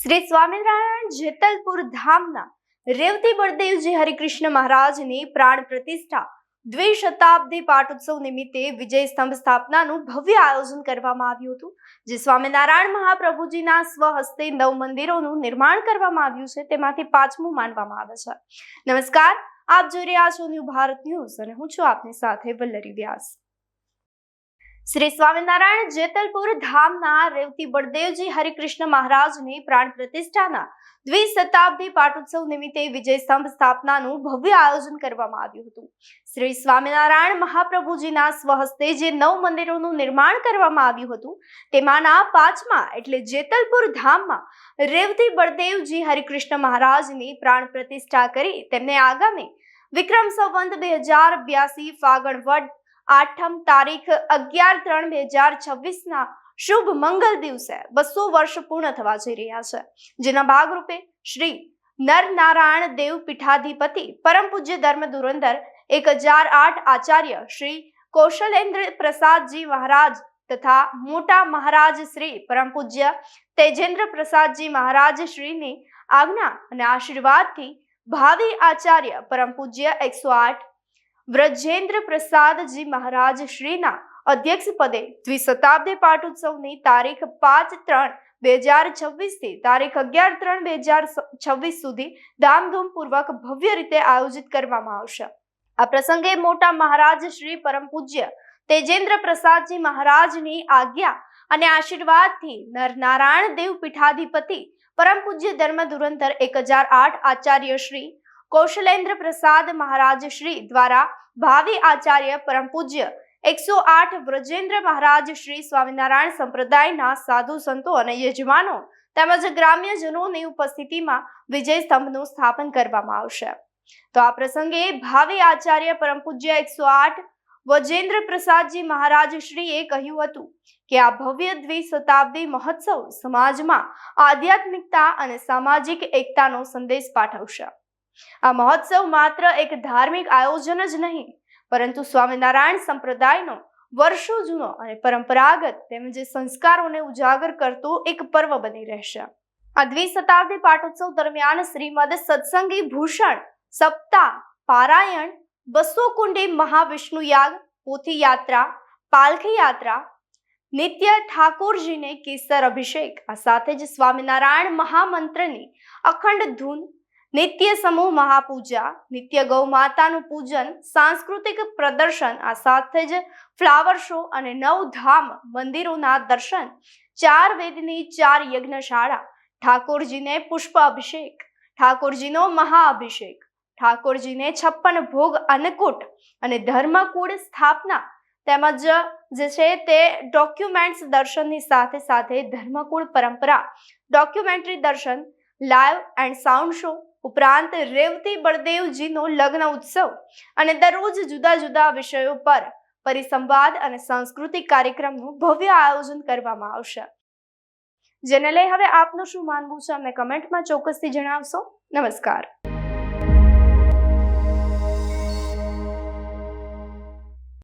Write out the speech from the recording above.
શ્રી સ્વામિનારાયણ જેતલપુર ધામના રેવતી બળદેવજી હરિકૃષ્ણ મહારાજની પ્રાણ પ્રતિષ્ઠા દ્વિશતાબ્દી પાટોત્સવ નિમિત્તે વિજય સ્તંભ સ્થાપનાનું ભવ્ય આયોજન કરવામાં આવ્યું હતું, જે સ્વામિનારાયણ મહાપ્રભુજીના સ્વહસ્તે નવ મંદિરોનું નિર્માણ કરવામાં આવ્યું છે, તેમાંથી પાંચમું માનવામાં આવે છે. નમસ્કાર, આપ જોઈ રહ્યા છો ન્યૂ ભારત ન્યૂઝ અને હું છું આપની સાથે વલ્લરી વ્યાસ. શ્રી સ્વામિનારાયણ જેતલપુર ધામના રેવતી બળદેવજી હરિકૃષ્ણ મહારાજની પ્રાણ પ્રતિષ્ઠાના દ્વિશતાબ્દી પાટોત્સવ નિમિત્તે વિજય સ્તંભ સ્થાપનાનું ભવ્ય આયોજન કરવામાં આવ્યું હતું. શ્રી સ્વામિનારાયણ મહાપ્રભુજીના સ્વહસ્તે જે નવ મંદિરોનું નિર્માણ કરવામાં આવ્યું હતું, તેમાંના પાંચમા એટલે જેતલપુર ધામમાં રેવતી બળદેવજી હરિકૃષ્ણ મહારાજની પ્રાણ પ્રતિષ્ઠા કરી તેમને આગામી વિક્રમ સંવંત બે હજાર બ્યાસી ફાગણ વડ આઠમ તારીખ અગિયાર ત્રણ બે હજાર છવ્વીસના શુભ મંગલ દિવસે બસો વર્ષ પૂર્ણ થવા જઈ રહ્યા છે. જેના ભાગરૂપે શ્રી નર નારાયણ દેવ પીઠાધિપતિ પરમ પૂજ્ય ધર્મ ધુરંધર એક હજાર આઠ આચાર્ય શ્રી કૌશલેન્દ્ર પ્રસાદજી મહારાજ તથા મોટા મહારાજ શ્રી પરમ પૂજ્ય તેજેન્દ્ર પ્રસાદજી મહારાજ શ્રીની આજ્ઞા અને આશીર્વાદથી ભાવિ આચાર્ય પરમ પૂજ્ય એકસો આઠ વ્રજેન્દ્ર પ્રસાદજી મહારાજ શ્રીના અધ્યક્ષ પદે દ્વિશતાબ્દી પાટોત્સવની તારીખ પાંચ ત્રણ બે હજાર છવ્વીસથી તારીખ અગિયાર ત્રણ બે હજાર છવ્વીસ સુધી ધામધૂમપૂર્વક ભવ્ય રીતે આયોજિત કરવામાં આવશે. આ પ્રસંગે મોટા મહારાજ શ્રી પરમ પૂજ્ય તેજેન્દ્ર પ્રસાદજી મહારાજની આજ્ઞા અને આશીર્વાદથી નરનારાયણ દેવ પીઠાધિપતિ પરમ પૂજ્ય ધર્મ ધુરંધર એક હજાર આઠ આચાર્ય શ્રી કૌશલેન્દ્ર પ્રસાદ મહારાજ શ્રી દ્વારા ભાવિ આચાર્ય પરમ પૂજ્ય એકસો આઠ વ્રજેન્દ્ર મહારાજ શ્રી સ્વામિનારાયણ સંપ્રદાયના સાધુ સંતો અને યજમાનો તેમજ ગ્રામ્યજનોની ઉપસ્થિતિમાં વિજય સ્તંભનું સ્થાપન કરવામાં આવશે. તો આ પ્રસંગે ભાવિ આચાર્ય પરમ પૂજ્ય એકસો આઠ વજેન્દ્ર પ્રસાદજી મહારાજ શ્રીએ કહ્યું હતું કે આ ભવ્ય દ્વિશતાબ્દી મહોત્સવ સમાજમાં આધ્યાત્મિકતા અને સામાજિક એકતાનો સંદેશ પાઠવશે. આ મહોત્સવ માત્ર એક ધાર્મિક આયોજન જ નહીં, પરંતુ સ્વામિનારાયણ સંપ્રદાયનો વર્ષો જૂનો અને પરંપરાગત તેમજ સંસ્કારોને ઉજાગર કરતો એક પર્વ બની રહેશે. આ દ્વિશતાબ્દી પાટોત્સવ દરમિયાન શ્રીમદ સત્સંગી ભૂષણ સપ્તાહ પારાયણ બસો કુંડી મહાવિષ્ણુ યાગ પોથી યાત્રા પાલખી યાત્રા નિત્ય ઠાકોરજીને કેસર અભિષેક, આ સાથે જ સ્વામિનારાયણ મહામંત્રની અખંડ ધૂન નિત્ય સમૂહ મહાપૂજા, નિત્ય ગૌ માતાનું પૂજન, સાંસ્કૃતિક પ્રદર્શન, આ સાથે જ ફ્લાવર શો અને નવ ધામ મંદિરોના દર્શન, ચાર વેદની ચાર યજ્ઞશાળા, ઠાકોરજીને પુષ્પ અભિષેક ઠાકોરજીનો મહાઅભિષેક, ઠાકોરજીને છપ્પન ભોગ અન્નકૂટ અને ધર્મકૂળ સ્થાપના, તેમજ જે છે તે ડોક્યુમેન્ટ્સ દર્શનની સાથે સાથે ધર્મકુળ પરંપરા ડોક્યુમેન્ટરી દર્શન લાઈવ એન્ડ સાઉન્ડ શો ઉપરાંત રેવતી બળદેવજીનો લગ્ન ઉત્સવ અને દરરોજ જુદા જુદા વિષયો પર પરિસંવાદ અને સાંસ્કૃતિક કાર્યક્રમનું ભવ્ય આયોજન કરવામાં આવશે. જેને લઈ હવે આપનું શું માનવું છે? અમને કમેન્ટમાં ચોક્કસથી જણાવશો. નમસ્કાર.